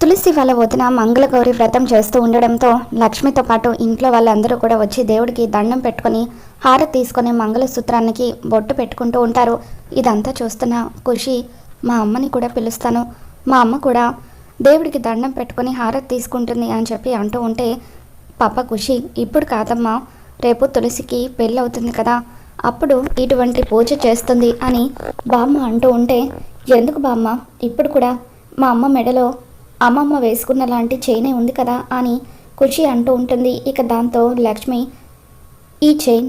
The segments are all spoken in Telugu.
తులసి వాళ్ళ వదిన మంగళగౌరి వ్రతం చేస్తూ ఉండడంతో లక్ష్మితో పాటు ఇంట్లో వాళ్ళందరూ కూడా వచ్చి దేవుడికి దండం పెట్టుకొని హారతి తీసుకొని మంగళసూత్రానికి బొట్టు పెట్టుకుంటూ ఉంటారు. ఇదంతా చూస్తున్న ఖుషి మా అమ్మని కూడా పిలుస్తాను. మా అమ్మ కూడా దేవుడికి దండం పెట్టుకొని హారతి తీసుకుంటుంది అని చెప్పి అంటూ ఉంటే పాప ఖుషి ఇప్పుడు కాదమ్మా. రేపు తులసికి పెళ్ళి అవుతుంది కదా. అప్పుడు ఇటువంటి పూజ చేస్తుంది అని బామ్మ అంటూ ఉంటే ఎందుకు బామ్మ? ఇప్పుడు కూడా మా అమ్మ మెడలో అమ్మమ్మ వేసుకున్న లాంటి చైనే ఉంది కదా అని ఖుషి అంటూ ఉంటుంది. ఇక దాంతో లక్ష్మి ఈ చైన్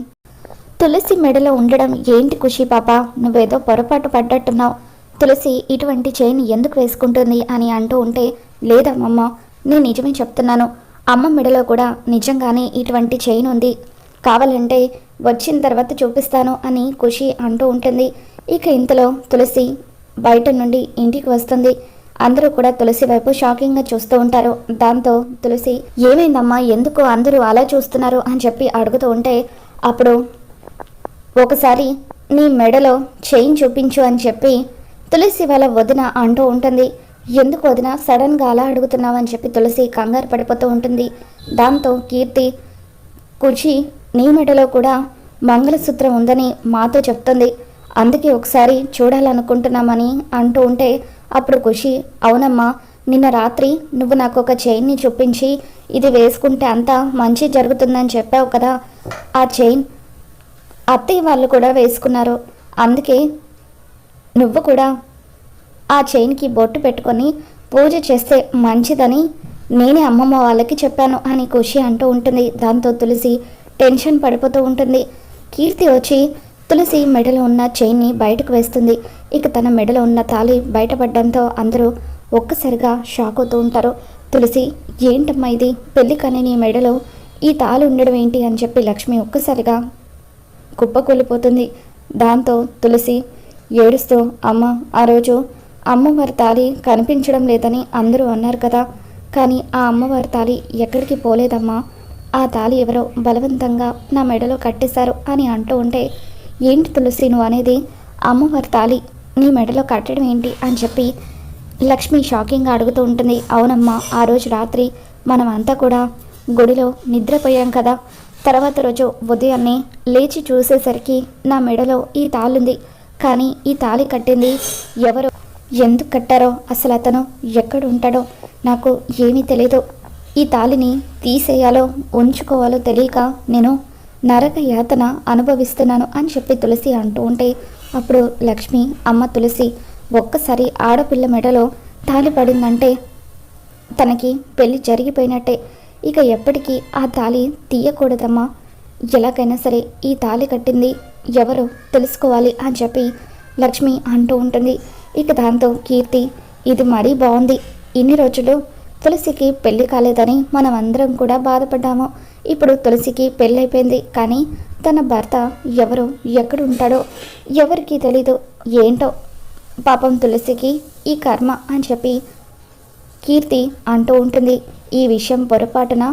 తులసి మెడలో ఉండడం ఏంటి ఖుషి పాప? నువ్వేదో పొరపాటు పడ్డట్టున్నావు. తులసి ఇటువంటి చైన్ ఎందుకు వేసుకుంటుంది అని అంటూ ఉంటే లేదమ్మమ్మ నేను నిజమే చెప్తున్నాను. అమ్మ మెడలో కూడా నిజంగానే ఇటువంటి చైన్ ఉంది. కావాలంటే వచ్చిన తర్వాత చూపిస్తాను అని ఖుషి అంటూ ఉంటుంది. ఇక ఇంతలో తులసి బయట నుండి ఇంటికి వస్తుంది. అందరూ కూడా తులసి వైపు షాకింగ్గా చూస్తూ ఉంటారు. దాంతో తులసి ఏమైందమ్మా? ఎందుకు అందరూ అలా చూస్తున్నారు? అని చెప్పి అడుగుతూ ఉంటే అప్పుడు ఒకసారి నీ మెడలో చైన్ చూపించు అని చెప్పి తులసి వాళ్ళ వదిన అంటూ ఉంటుంది. ఎందుకు వదిన? సడన్గా అలా అడుగుతున్నావు? అని చెప్పి తులసి కంగారు పడిపోతూ ఉంటుంది. దాంతో కీర్తి కుచి నీ మెడలో కూడా మంగళసూత్రం ఉందని మాతో చెప్తుంది. అందుకే ఒకసారి చూడాలనుకుంటున్నామని అంటూ ఉంటే అప్పుడు ఖుషి అవునమ్మా నిన్న రాత్రి నువ్వు నాకు ఒక చైన్ని చూపించి ఇది వేసుకుంటే అంతా మంచి జరుగుతుందని చెప్పావు కదా ఆ చైన్ అత్తయ్య వాళ్ళు కూడా వేసుకున్నారు. అందుకే నువ్వు కూడా ఆ చైన్కి బొట్టు పెట్టుకొని పూజ చేస్తే మంచిదని నేనే అమ్మమ్మ వాళ్ళకి చెప్పాను అని ఖుషి అంటూ ఉంటుంది. దాంతో తులసి టెన్షన్ పడిపోతూ ఉంటుంది. కీర్తి వచ్చి తులసి మెడలో ఉన్న చైన్ని బయటకు వేస్తుంది. ఇక తన మెడలో ఉన్న తాళి బయటపడడంతో అందరూ ఒక్కసారిగా షాక్ అవుతూ ఉంటారు. తులసి ఏంటమ్మా ఇది? పెళ్ళి కానీ నీ మెడలో ఈ తాళి ఉండడం ఏంటి? అని చెప్పి లక్ష్మి ఒక్కసారిగా కుప్పకూలిపోతుంది. దాంతో తులసి ఏడుస్తూ అమ్మ ఆ రోజు అమ్మవారి తాళి కనిపించడం లేదని అందరూ అన్నారు కదా. కానీ ఆ అమ్మవారి తాళి ఎక్కడికి పోలేదమ్మా. ఆ తాళి ఎవరో బలవంతంగా నా మెడలో కట్టేశారు అని అంటూ ఉంటే ఏంటి తులసి నువ్వు అనేది? అమ్మవారి తాళి నీ మెడలో కట్టడం ఏంటి అని చెప్పి లక్ష్మి షాకింగ్గా అడుగుతూ ఉంటుంది. అవునమ్మా ఆ రోజు రాత్రి మనం అంతా కూడా గుడిలో నిద్రపోయాం కదా. తర్వాత రోజు ఉదయాన్నే లేచి చూసేసరికి నా మెడలో ఈ తాళుంది కానీ ఈ తాళి కట్టింది ఎవరు? ఎందుకు కట్టారో? అసలు అతను ఎక్కడ ఉంటాడో నాకు ఏమీ తెలియదు ఈ తాళిని తీసేయాలో ఉంచుకోవాలో తెలియక నేను నరక యాతన అనుభవిస్తున్నాను అని చెప్పి తులసి అంటూ ఉంటే అప్పుడు లక్ష్మి అమ్మ తులసి ఒక్కసారి ఆడపిల్ల మెడలో తాళి పడిందంటే తనకి పెళ్ళి జరిగిపోయినట్టే. ఇక ఎప్పటికీ ఆ తాళి తీయకూడదమ్మా. ఎలాగైనా సరే ఈ తాళి కట్టింది ఎవరు తెలుసుకోవాలి అని చెప్పి లక్ష్మి అంటూ ఉంటుంది. ఇక దాంతో కీర్తి ఇది మరీ బాగుంది. ఇన్ని రోజులు తులసికి పెళ్ళి కాలేదని మనం అందరం కూడా బాధపడ్డాము. ఇప్పుడు తులసికి పెళ్ళైపోయింది. కానీ తన భర్త ఎవరు ఎక్కడ ఉంటాడో ఎవరికీ తెలీదు ఏంటో. పాపం తులసికి ఈ కర్మ అని చెప్పి కీర్తి అంటూ ఉంటుంది. ఈ విషయం పొరపాటున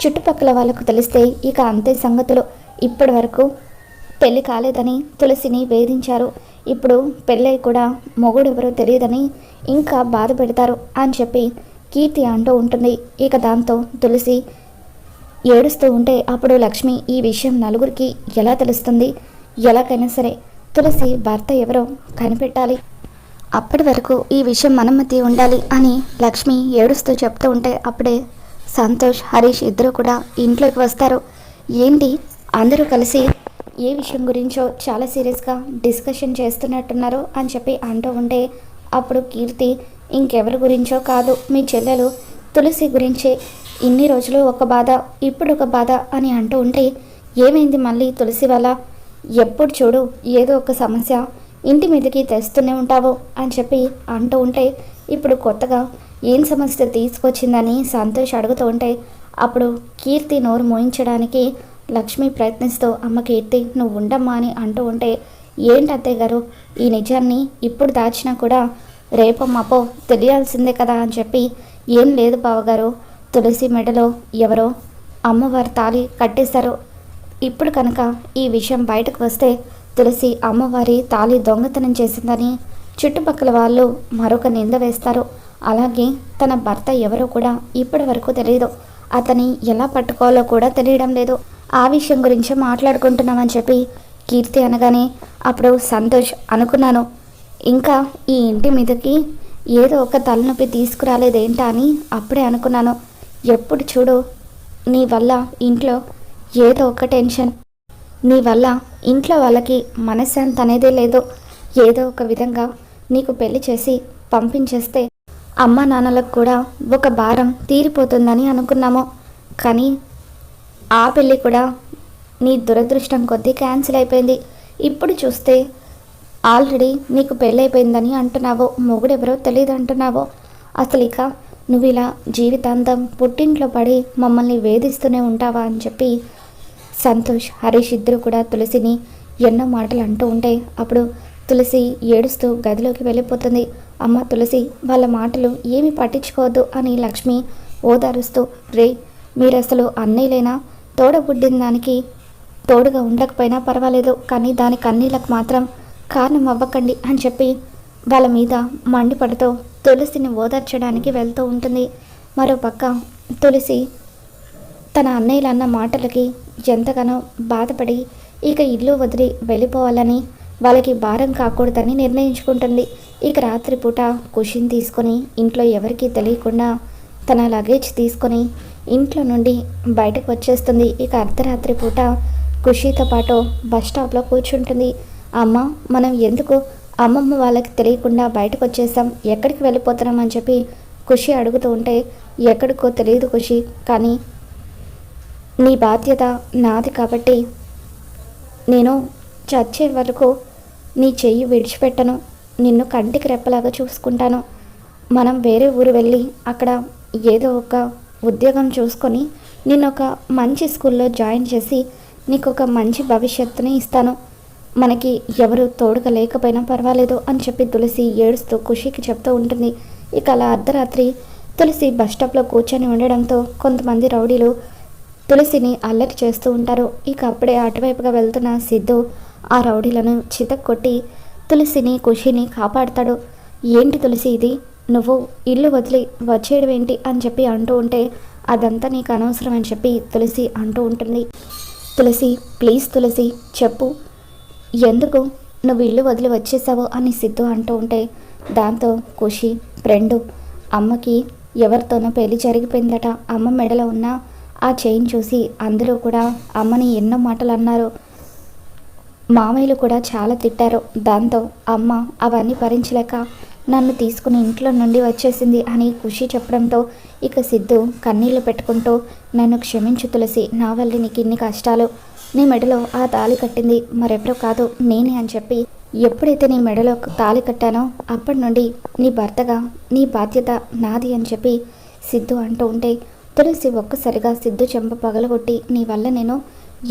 చుట్టుపక్కల వాళ్ళకు తెలిస్తే ఇక అంతే సంగతులు. ఇప్పటి వరకు పెళ్ళి కాలేదని తులసిని వేధించారు. ఇప్పుడు పెళ్ళై కూడా మొగుడెవరో తెలియదని ఇంకా బాధ పెడతారు అని చెప్పి కీర్తి అంటూ ఉంటుంది. ఇక దాంతో తులసి ఏడుస్తూ ఉంటే అప్పుడు లక్ష్మి ఈ విషయం నలుగురికి ఎలా తెలుస్తుంది? ఎలాగైనా సరే తులసి భర్త ఎవరో కనిపెట్టాలి. అప్పటి వరకు ఈ విషయం మన మధ్య ఉండాలి అని లక్ష్మి ఏడుస్తూ చెప్తూ ఉంటే అప్పుడే సంతోష్ హరీష్ ఇద్దరు కూడా ఇంట్లోకి వస్తారు. ఏంటి? అందరూ కలిసి ఏ విషయం గురించో చాలా సీరియస్గా డిస్కషన్ చేస్తున్నట్టున్నారు అని చెప్పి అంటూ ఉంటే అప్పుడు కీర్తి ఇంకెవరి గురించో కాదు. మీ చెల్లెలు తులసి గురించే ఇన్ని రోజులు ఒక బాధ ఇప్పుడు ఒక బాధ అని అంటూ ఉంటే ఏమైంది మళ్ళీ తులసి వల్ల ఎప్పుడు చూడు ఏదో ఒక సమస్య ఇంటి మీదకి తెస్తూనే ఉంటావు అని చెప్పి అంటూ ఉంటే ఇప్పుడు కొత్తగా ఏం సమస్య తీసుకొచ్చిందని సంతోష్ అడుగుతూ ఉంటే అప్పుడు కీర్తి నోరు మోయించడానికి లక్ష్మి ప్రయత్నిస్తూ అమ్మ కీర్తి నువ్వు ఉండమ్మా అని అంటూ ఉంటే ఏంటత్తయ్య గారు ఈ నిజాన్ని ఇప్పుడు దాచినా కూడా రేపో మాపో తెలియాల్సిందే కదా అని చెప్పి ఏం లేదు బావగారు తులసి మెడలో ఎవరో అమ్మవారి తాళి కట్టేశారు. ఇప్పుడు కనుక ఈ విషయం బయటకు వస్తే తులసి అమ్మవారి తాళి దొంగతనం చేసిందని చుట్టుపక్కల వాళ్ళు మరొక నింద వేస్తారు. అలాగే తన భర్త ఎవరో కూడా ఇప్పటి వరకు తెలియదు అతని ఎలా పట్టుకోవాలో కూడా తెలియడం లేదు. ఆ విషయం గురించి మాట్లాడుకుంటున్నామని చెప్పి కీర్తి అనగానే అప్పుడు సంతోష్ అనుకున్నాను. ఇంకా ఈ ఇంటి మీదకి ఏదో ఒక తలనొప్పి తీసుకురాలేదేంటా అని అప్పుడే అనుకున్నాను. ఎప్పుడు చూడు నీ వల్ల ఇంట్లో ఏదో ఒక టెన్షన్. నీ వల్ల ఇంట్లో వాళ్ళకి మనశ్శాంతి అనేదే లేదో. ఏదో ఒక విధంగా నీకు పెళ్ళి చేసి పంపించేస్తే అమ్మ నాన్నలకు కూడా ఒక భారం తీరిపోతుందని అనుకున్నాము. కానీ ఆ పెళ్ళి కూడా నీ దురదృష్టం కొద్దీ క్యాన్సిల్ అయిపోయింది. ఇప్పుడు చూస్తే ఆల్రెడీ నీకు పెళ్ళైపోయిందని అంటున్నావు. మొగుడెవరో తెలియదు అంటున్నావు అసలు ఇక నువ్వు ఇలా జీవితాంతం పుట్టింట్లో పడి మమ్మల్ని వేధిస్తూనే ఉంటావా అని చెప్పి సంతోష్ హరీష్ ఇద్దరు కూడా తులసిని ఎన్నో మాటలు అంటూ ఉంటే అప్పుడు తులసి ఏడుస్తూ గదిలోకి వెళ్ళిపోతుంది. అమ్మ తులసి వాళ్ళ మాటలు ఏమి పట్టించుకోవద్దు అని లక్ష్మి ఓదారుస్తూ రే మీరు అసలు అన్నయ్యలేనా తోడబుడ్డిన దానికి తోడుగా ఉండకపోయినా పర్వాలేదు కానీ దాని కన్నీళ్ళకు మాత్రం కారణం అవ్వకండి అని చెప్పి వాళ్ళ మీద మండిపడుతూ తులసిని ఓదార్చడానికి వెళ్తూ ఉంటుంది. మరోపక్క తులసి తన అన్నయ్యలు అన్న మాటలకి ఎంతగానో బాధపడి ఇక ఇల్లు వదిలి వెళ్ళిపోవాలని వాళ్ళకి భారం కాకూడదని నిర్ణయించుకుంటుంది. ఇక రాత్రిపూట కుషిని తీసుకొని ఇంట్లో ఎవరికీ తెలియకుండా తన లగేజ్ తీసుకొని ఇంట్లో నుండి బయటకు వచ్చేస్తుంది. ఇక అర్ధరాత్రి పూట ఖుషీతో పాటు బస్ స్టాప్లో కూర్చుంటుంది. అమ్మ మనం ఎందుకు అమ్మమ్మ వాళ్ళకి తెలియకుండా బయటకు వచ్చేసాం ఎక్కడికి వెళ్ళిపోతున్నాం అని చెప్పి ఖుషి అడుగుతూ ఉంటే ఎక్కడికో తెలియదు ఖుషి కానీ నీ బాధ్యత నాది కాబట్టి నేను చచ్చే వరకు నీ చెయ్యి విడిచిపెట్టను. నిన్ను కంటికి రెప్పలాగా చూసుకుంటాను. మనం వేరే ఊరు వెళ్ళి అక్కడ ఏదో ఒక ఉద్యోగం చూసుకొని నిన్ను ఒక మంచి స్కూల్లో జాయిన్ చేసి నీకు ఒక మంచి భవిష్యత్తుని ఇస్తాను. మనకి ఎవరు తోడుగా లేకపోయినా పర్వాలేదు అని చెప్పి తులసి ఏడుస్తూ ఖుషికి చెప్తూ ఉంటుంది. ఇక అలా అర్ధరాత్రి తులసి బస్ స్టాప్లో కూర్చొని ఉండడంతో కొంతమంది రౌడీలు తులసిని అల్లరి చేస్తూ ఉంటారు. ఇక అప్పుడే అటువైపుగా వెళ్తున్న సిద్ధు ఆ రౌడీలను చితక్కొట్టి తులసిని ఖుషిని కాపాడుతాడు. ఏంటి తులసి ఇది? నువ్వు ఇల్లు వదిలి వచ్చేయడం ఏంటి? అని చెప్పి అంటూ ఉంటే అదంతా నీకు అనవసరం అని చెప్పి తులసి అంటూ ఉంటుంది. తులసి ప్లీజ్ తులసి చెప్పు. ఎందుకు? నువ్వు ఇల్లు వదిలి వచ్చేసావు అని సిద్ధు అంటూ ఉంటే దాంతో ఖుషి ఫ్రెండు అమ్మకి ఎవరితోనో పెళ్ళి జరిగిపోయిందట. అమ్మ మెడలో ఉన్న ఆ చైన్ చూసి అందులో కూడా అమ్మని ఎన్నో మాటలు అన్నారు. మామయ్యలు కూడా చాలా తిట్టారు. దాంతో అమ్మ అవన్నీ భరించలేక నన్ను తీసుకుని ఇంట్లో నుండి వచ్చేసింది అని ఖుషి చెప్పడంతో ఇక సిద్ధు కన్నీళ్ళు పెట్టుకుంటూ నన్ను క్షమించు తులసి నా వల్ల నీకు ఇన్ని కష్టాలు. నీ మెడలో ఆ తాళి కట్టింది. మరెవరో కాదు నేనే అని చెప్పి ఎప్పుడైతే నీ మెడలో తాళి కట్టానో అప్పటి నుండి నీ భర్తగా నీ బాధ్యత నాది అని చెప్పి సిద్ధు అంటూ ఉంటే తులసి ఒక్కసారిగా సిద్ధు చెంప పగలగొట్టి నీ వల్ల నేను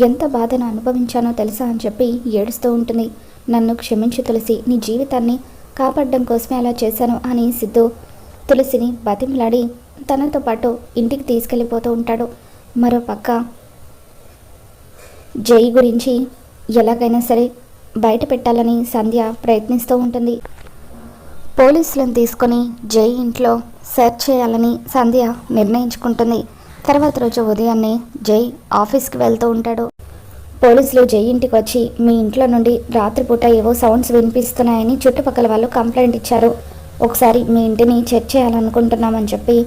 ఎంత బాధను అనుభవించానో తెలుసా? అని చెప్పి ఏడుస్తూ ఉంటుంది. నన్ను క్షమించు తులసి నీ జీవితాన్ని కాపాడడం కోసమే అలా చేశాను అని సిద్ధు తులసిని బతిమలాడి తనతో పాటు ఇంటికి తీసుకెళ్ళిపోతూ ఉంటాడు. మరో పక్క జై గురించి ఎలాగైనా సరే బయట పెట్టాలని సంధ్య ప్రయత్నిస్తూ ఉంటుంది. పోలీసులను తీసుకొని జై ఇంట్లో సెర్చ్ చేయాలని సంధ్య నిర్ణయించుకుంటుంది. తర్వాత రోజు ఉదయాన్నే జై ఆఫీస్కి వెళ్తూ ఉంటాడు. పోలీసులు జై ఇంటికి వచ్చి మీ ఇంట్లో నుండి రాత్రిపూట ఏవో సౌండ్స్ వినిపిస్తున్నాయని చుట్టుపక్కల వాళ్ళు కంప్లైంట్ ఇచ్చారు. ఒకసారి మీ ఇంటిని చెక్ చేయాలనుకుంటున్నామని చెప్పి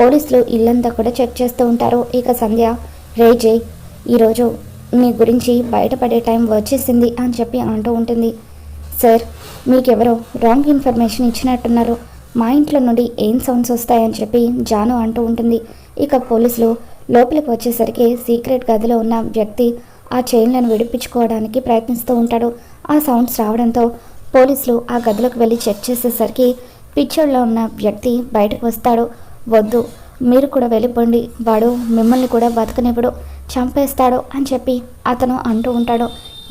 పోలీసులు ఇల్లంతా కూడా చెక్ చేస్తూ ఉంటారు. ఇక సంధ్య రే జై ఈరోజు మీ గురించి బయటపడే టైం వచ్చేసింది అని చెప్పి అంటూ ఉంటుంది. సార్ మీకెవరో రాంగ్ ఇన్ఫర్మేషన్ ఇచ్చినట్టున్నారు. మా ఇంట్లో నుండి ఏం సౌండ్స్ వస్తాయని చెప్పి జాను అంటూ ఉంటుంది. ఇక పోలీసులు లోపలికి వచ్చేసరికి సీక్రెట్ గదిలో ఉన్న వ్యక్తి ఆ చైన్లను విడిపించుకోవడానికి ప్రయత్నిస్తూ ఉంటాడు. ఆ సౌండ్స్ రావడంతో పోలీసులు ఆ గదిలోకి వెళ్ళి చెక్ చేసేసరికి పిక్చర్లో ఉన్న వ్యక్తి బయటకు వస్తాడు. వద్దు మీరు కూడా వెళ్ళిపోండి. వాడు మిమ్మల్ని కూడా బతకనివ్వడు. చంపేస్తాడు అని చెప్పి అతను అంటూ ఉంటాడు.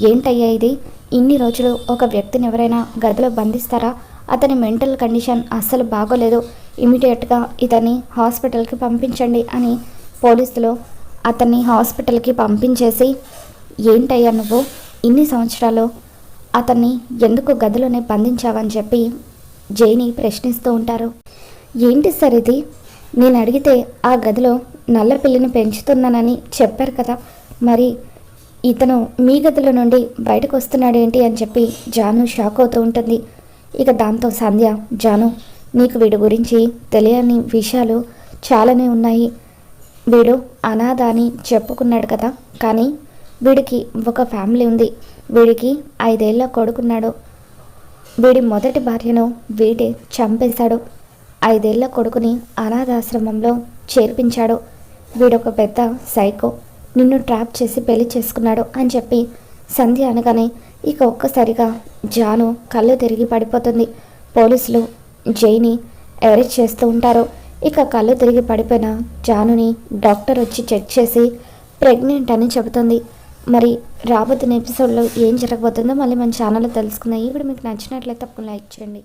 ఏంటయ్యా ఇది? ఇన్ని రోజులు ఒక వ్యక్తిని ఎవరైనా గదిలో బంధిస్తారా? అతని మెంటల్ కండిషన్ అస్సలు బాగోలేదు. ఇమీడియట్గా ఇతన్ని హాస్పిటల్కి పంపించండి అని పోలీసులు అతన్ని హాస్పిటల్కి పంపించేసి ఏంటయ్యా నువ్వు? ఇన్ని సంవత్సరాలు అతన్ని ఎందుకు గదిలోనే బంధించావని చెప్పి జైని ప్రశ్నిస్తూ ఉంటారు. ఏంటి సార్ ఇది? నేను అడిగితే ఆ గదిలో నల్ల పిల్లిని పెంచుతున్నానని చెప్పారు కదా. మరి ఇతను మీ గదిలో నుండి బయటకు వస్తున్నాడేంటి అని చెప్పి జాను షాక్ అవుతూ ఉంటుంది. ఇక దాంతో సంధ్య జాను నీకు వీడి గురించి తెలియని విషయాలు చాలానే ఉన్నాయి. వీడు అనాథ అని చెప్పుకున్నాడు కదా. కానీ వీడికి ఒక ఫ్యామిలీ ఉంది. వీడికి ఐదేళ్ళ కొడుకున్నాడు. వీడి మొదటి భార్యను వీడే చంపేశాడు. ఐదేళ్ళ కొడుకుని అనాథాశ్రమంలో చేర్పించాడు. వీడొక పెద్ద సైకో. నిన్ను ట్రాప్ చేసి పెళ్ళి చేసుకున్నాడు అని చెప్పి సంధ్య అనగానే ఇక ఒక్కసారిగా జాను కళ్ళు తిరిగి పడిపోతుంది. పోలీసులు జైని అరెస్ట్ చేస్తూ ఉంటారు. ఇక కళ్ళు తిరిగి పడిపోయిన జానుని డాక్టర్ వచ్చి చెక్ చేసి ప్రెగ్నెంట్ అని చెబుతుంది. మరి రాబోతున్న ఎపిసోడ్లో ఏం జరగబోతుందో మళ్ళీ మన ఛానల్లో తెలుసుకుందాం. ఇప్పుడు మీకు నచ్చినట్లయితే తప్పకుండా లైక్ చేయండి.